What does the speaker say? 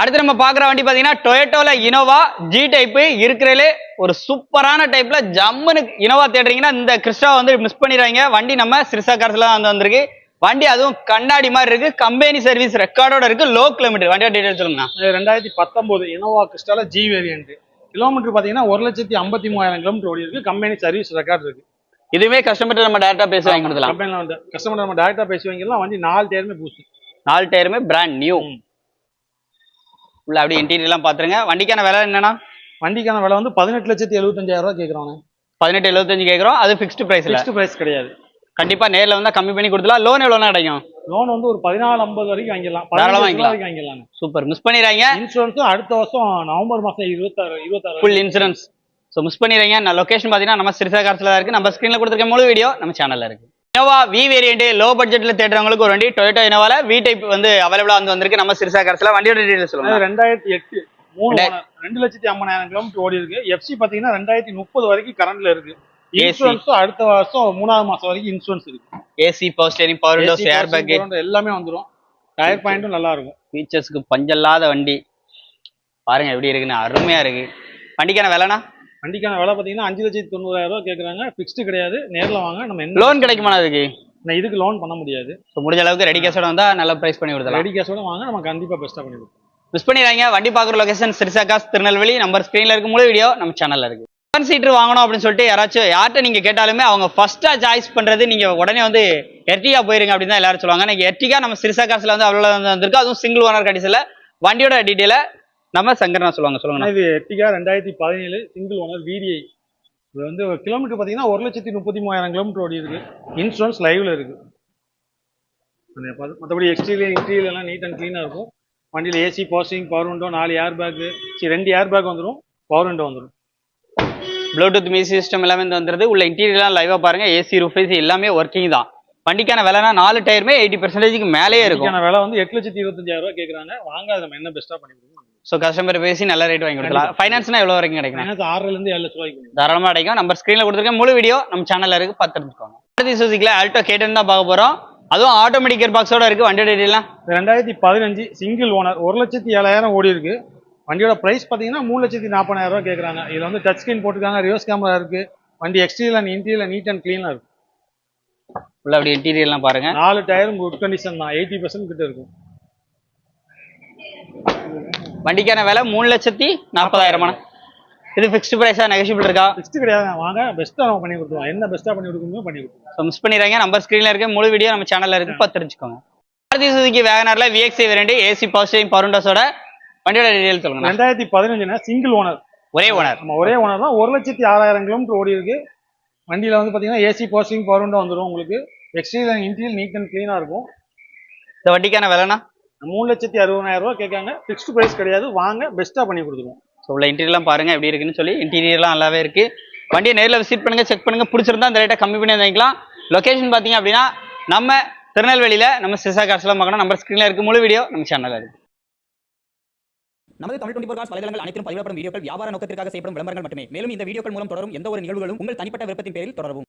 அடுத்து நம்ம பார்க்குற வண்டி பார்த்தீங்கன்னா டொயேட்டோல இனோவா ஜி டைப்பு இருக்கிறதுலே ஒரு சூப்பரான டைப்ல ஜம்முன்னு இனோவா தேடுறீங்கன்னா இந்த கிறிஸ்டா வந்து மிஸ் பண்ணிடுறாங்க வண்டி நம்ம சிறுசா கார்ஸ்ல தான் வந்து வந்திருக்கு. வண்டி அதுவும் கண்ணாடி மாதிரி இருக்கு. கம்பெனி சர்வீஸ் ரெக்கார்டோட இருக்கு. லோ கிலோமீட்டர் வண்டியோட டீடைல் சொல்லுங்க ரெண்டாயிரத்தி பத்தொம்போது இனோவா கிறிஸ்டால ஜி வேரியன்ட் கிலோமீட்டர் பார்த்தீங்கன்னா ஒரு லட்சத்தி ஐம்பத்தி மூவாயிரம் கிலோமீட்டர் ஓடி இருக்கு. கம்பெனி சர்வீஸ் ரெக்கார்ட் இருக்கு. இதுவே கஸ்டமர் நம்ம டேரக்டா பேசி வாங்கி கொடுக்கலாம் வந்து கஸ்டமர் நம்ம டேரக்டா பேசி வாங்கிடலாம். வண்டி நாலு டயருமே பூஸ்ட் நாலு டயருமே பிராண்ட் நியூ. உள்ள அப்படியே இன்டீரியர் எல்லாம் பாத்துருங்க. வண்டிக்கான விலை என்னன்னா வண்டிக்கான விலை வந்து பதினெட்டு லட்சத்தி எழுபத்தஞ்சாயிரம் ரூபாய் கேட்குறாங்க பதினெட்டு எழுபத்தஞ்சு கேட்குறோம் அது ஃபிக்ஸ்டு பிரைஸ்ல ஃபிக்ஸ்ட் பிரைஸ் கிடையாது. கண்டிப்பா நேர்ல வந்தா கம்மி பண்ணி கொடுத்துலாம் லோன் எவ்வளோனா கிடைக்கும்? லோன் வந்து ஒரு பதினாலு ஐம்பது வரைக்கும் வாங்கிடலாம். தாராளமா பதினஞ்சு வாங்கிக்கலாம். வரைக்கும் வாங்கிடலாம் சூப்பர். மிஸ் பண்ணிடுறாங்க இன்சூரன்ஸும் அடுத்த வருஷம் நவம்பர் மாசம் இருபத்தாறு இருபத்தாறு ஃபுல் இன்சூரன்ஸ் ஸோ மிஸ் பண்ணிடுறீங்க நான் லொகேஷன் பார்த்தீங்கன்னா நம்ம சிறுசா கார்ஸ்ல தான் இருக்கு. நம்ம ஸ்க்ரீனில் கொடுத்துருக்க முழு வீடியோ நம்ம சேனல்ல இருக்கு. இனோவா வி வேரியண்ட் லோ பட்ஜெட்ல தேடுறவங்களுக்கு ஒரு வண்டி டொயோட்டோ இனோவால வி டைப் வந்து அவைலபிளா வந்து வந்திருக்கு. நம்ம சிறுசா கார்ஸ்ல வண்டியோட டீடைல் சொல்லுங்க. ரெண்டாயிரத்தி எட்டு மூணு. ரெண்டு லட்சத்தி ஐம்பதாயிரம் கிலோமீட்டர் ஓடி இருக்கு. எஃப்சி பாத்தீங்கன்னா ரெண்டாயிரத்தி முப்பது வரைக்கும் கரண்ட்ல இருக்கு. AC. இன்சூரன்ஸும் அடுத்த வருஷம் மூணாவது மாசம் வரைக்கும் இன்சூரன்ஸ் இருக்கு. AC power steering power windows air bag எல்லாமே வந்துரும். டயர் பாயிண்ட்டும் நல்லா இருக்கும். ஃபீச்சர்ஸ்க்கு பஞ்சல்லாத வண்டி. பாருங்க எப்படி இருக்குன்னு அருமையா இருக்கு. வண்டிக்கான விலைனா வண்டிக்கான விலை பாத்தீங்கன்னா அஞ்சு லட்சத்தி தொண்ணூறாயிரம் ரூபாய் கேக்குறாங்க ஃபிக்ஸ்டு கிடையாது. நேர்ல வாங்க. நம்ம என்ன லோன் கிடைக்குமா அதுக்கு? நான் இதுக்கு லோன் பண்ண முடியாது. ஸோ முடிஞ்ச அளவுக்கு ரெடி கேஸோட வந்தா நல்ல பிரைஸ் பண்ணி கொடுத்தலாம் ரெடி கேஷோட வாங்க. நம்ம கண்டிப்பா பெஸ்டா பண்ணி கொடுப்போம். மிஸ் பண்ணிடுறாங்க வண்டி பார்க்குற லொகேஷன் சிறுசாக்காஸ் திருநெல்வேலி. நம்பர் ஸ்க்ரீனில் இருக்கு முழு வீடியோ நம்ம சேனல்ல இருக்கு. செவன் சீட்டர் வாங்கணும் அப்படின்னு சொல்லிட்டு யாராச்சும் யார்கிட்ட நீங்க கேட்டாலுமே அவங்க ஃபர்ஸ்டா சாய்ஸ் பண்றது நீங்க உடனே வந்து எர்டிகா போயிருங்க அப்படின்னு தான் எல்லாரும் சொல்லுவாங்க. நீங்க எர்டிகா நம்ம சிறுசா காசுல வந்து அவ்வளோ வந்து வந்திருக்கு. அதுவும் சிங்கிள் ஓனர் கண்டிஷன்ல வண்டியோட டீட்டெயில நம்ம சங்கரனா சொல்லுவாங்க சொல்லுங்க இது எட்டிகா ரெண்டாயிரத்தி பதினேழு சிங்கிள் ஓனர் விடிஐ இது வந்து கிலோமீட்டர் பாத்தீங்கன்னா ஒரு லட்சத்தி முப்பத்தி மூவாயிரம் கிலோமீட்டர் ஓடி இருக்கு. இன்சூரன்ஸ் லைவ்ல இருக்கு. மற்றபடி எக்ஸ்டீரியர் இன்டீரியர் எல்லாம் நீட் அண்ட் க்ளீனாக இருக்கும். வண்டியில் ஏசி பாசிங் பவர் விண்டோ நாலு ஏர் பேக்கு சரி ரெண்டு ஏர் பேக் வந்துடும் பவர் விண்டோ வந்துடும் ப்ளூடூத் மியூசிக் சிஸ்டம் எல்லாமே வந்து வந்துருது. உள்ள இன்டீரியர்லாம் லைவா பாருங்க. ஏசி ரூஃபேஸ் எல்லாமே ஒர்க்கிங் தான். வண்டிக்கான விலைனா நாலு டயருமே எயிட்டி பர்சன்டேஜ்க்கு மேலேயே இருக்கும். விலை வந்து எட்டு லட்சத்தி இருபத்தஞ்சாயிரம் ரூபாய் கேட்குறாங்க வாங்க அதை நம்ம என்ன பெஸ்ட்டாக பண்ணி கொடுக்கணும்? ஸோ கஸ்டமர் பேசி நல்ல ரேட் வாங்கி கொடுக்கலாம். ஃபைனான்ஸ்னா எவ்வளோ வரைக்கும் கிடைக்கும்? ஃபைனான்ஸ் ஆறுலேருந்து ஏழு லட்ச ரூபாய்க்கு கொடுக்கும். தாராளமா கிடைக்கும் நம்பர் ஸ்க்ரீனில் கொடுத்துருக்க முழு வீடியோ நம்ம சேனல்ல இருக்கு. பார்த்து தெரிஞ்சுக்கோங்க. அடுத்து சுசிக்கில் ஆல்டோ கேட்டுன்னு தான் பார்க்க போறோம். அதுவும் ஆட்டோமேட்டிக் கியர் பாக்ஸோட இருக்கு. வண்டியோட டீட்டெயிலாம் ரெண்டாயிரத்தி பதினஞ்சு சிங்கிள் ஓனர் ஒரு லட்சத்தி ஏழாயிரம் ஓடி இருக்கு. வண்டியோட பிரைஸ் பார்த்தீங்கன்னா மூணு லட்சத்தி நாற்பதாயிரம் ரூபாய் கேட்குறாங்க இதில் வந்து டச் ஸ்க்ரீன் போட்டிருக்காங்க. ரிவர்ஸ் கேமரா இருக்கு. வண்டி exterior and interior neat and க்ளீனாக இருக்கும் உள்ள அப்படி இன்டீரியர்லாம் பாருங்க. நாலு டயரும் குட் கண்டிஷன் தான். எயிட்டி பர்சன்ட் கிட்ட இருக்கும். வண்டிக்கான விலை மூணு லட்சத்தி நாற்பதாயிரமான இது ஃபிக்ஸ்டு பிரைஸா நெகஷியபிள் இருக்கா? பெஸ்ட் கிடையாது வாங்க பெஸ்ட்டாக நம்ம பண்ணி கொடுத்துருவோம். என்ன பெஸ்ட்டாக பண்ணி கொடுக்கணுமோ பண்ணி கொடுத்துருவோம். ஸோ மிஸ் பண்ணிடுறாங்க நம்பர் ஸ்க்ரீனில் இருக்க முழு வீடியோ நம்ம சேனல்ல இருக்கு பார்த்து தெரிஞ்சுக்கோங்க மாருதி சுசுகி வேகனர்ல விஎக்ஸி வேரியண்ட் ஏசி பாசிட்டிவ் பவுண்டர்ஸோட வண்டியோட டீடைல் சொல்லுங்க ரெண்டாயிரத்தி பதினஞ்சுனா சிங்கிள் ஓனர் ஒரே ஓனர் நம்ம ஒரே ஓனர் தான். ஒரு லட்சத்தி ஆறாயிரம் கிலோமீட்டர் ஓடி இருக்கு. வண்டியில் வந்து பார்த்தீங்கன்னா ஏசி பாசிங் பவர் விண்டோ வந்துடும் உங்களுக்கு. எக்ஸ்டீரியர் இன்டீரியர் நீட் அண்ட் க்ளீனாக இருக்கும். இந்த வண்டிக்கான விலைனா மூணு லட்சத்தி அறுபதாயிரம் ரூபாய் கேட்காங்க. ஃபிக்ஸ்டு ப்ரைஸ் கிடையாது. வாங்க பெஸ்ட்டாக பண்ணி கொடுத்துருவோம். ஸோ உள்ள இன்டீரியர்லாம் பாருங்க எப்படி இருக்குன்னு சொல்லி இன்டீரியர்லாம் நல்லாவே இருக்கு. வண்டியை நேரில் விசிட் பண்ணுங்க செக் பண்ணுங்க. பிடிச்சிருந்தா அந்த ரேட்டை கம்மி பண்ணி வாங்கிக்கலாம். லொகேஷன் பார்த்தீங்க அப்படின்னா நம்ம திருநெல்வேலியில நம்ம சிசா காசுலாம் பார்க்கணும். நம்பர் ஸ்க்ரீனில் இருக்கு முழு வீடியோ நம்ம சேனல்ல இருக்கு. நமது தமிழ் டுவெண்டி காஸ் வலைதளங்கள் அனைத்தும் பதிவிடப்படும் வீடியோக்கள் வியாபார நோக்கத்திற்காக செய்யப்படும் விளம்பரங்கள் மட்டுமே. மேலும் இந்த வீடியோக்கள் மூலம் தொடரும் எந்த ஒரு நிகழ்வுகளும் உங்கள் தனிப்பட்ட விருப்பத்தின் பேரில் தொடரவும்.